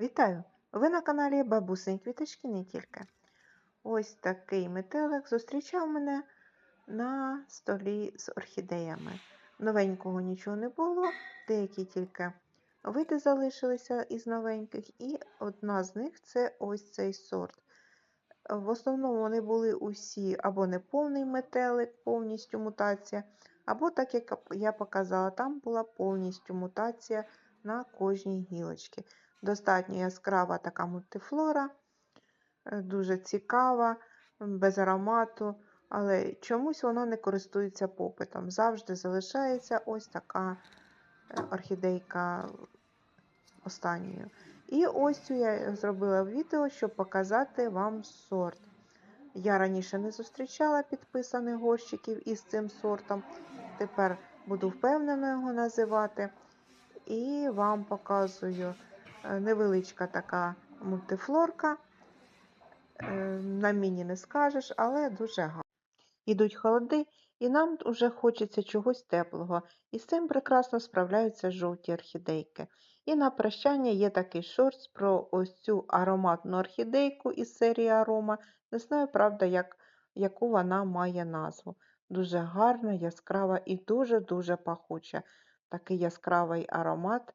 Вітаю! Ви на каналі Бабусині Квіточки не тільки. Ось такий метелик зустрічав мене на столі з орхідеями. Новенького нічого не було, деякі тільки види залишилися із новеньких, і одна з них це ось цей сорт. В основному вони були усі або неповний метелик, повністю мутація, або так як я показала, там була повністю мутація на кожній гілочці. Достатньо яскрава така мультифлора, е, дуже цікава, без аромату, але чомусь вона не користується попитом. Завжди залишається ось така е, орхідейка останньою. І ось цю я зробила відео, щоб показати вам сорт. Я раніше не зустрічала підписаних горщиків із цим сортом. Тепер буду впевнено його називати. І вам показую невеличка така мультифлорка. Е, На міні не скажеш, але дуже гарно. Ідуть холоди, і нам вже хочеться чогось теплого. І з цим прекрасно справляються жовті орхідейки. І на прощання є такий шорт про ось цю ароматну орхідейку із серії Арома. Не знаю, правда, як, яку вона має назву. Дуже гарна, яскрава і дуже-дуже пахуча. Такий яскравий аромат.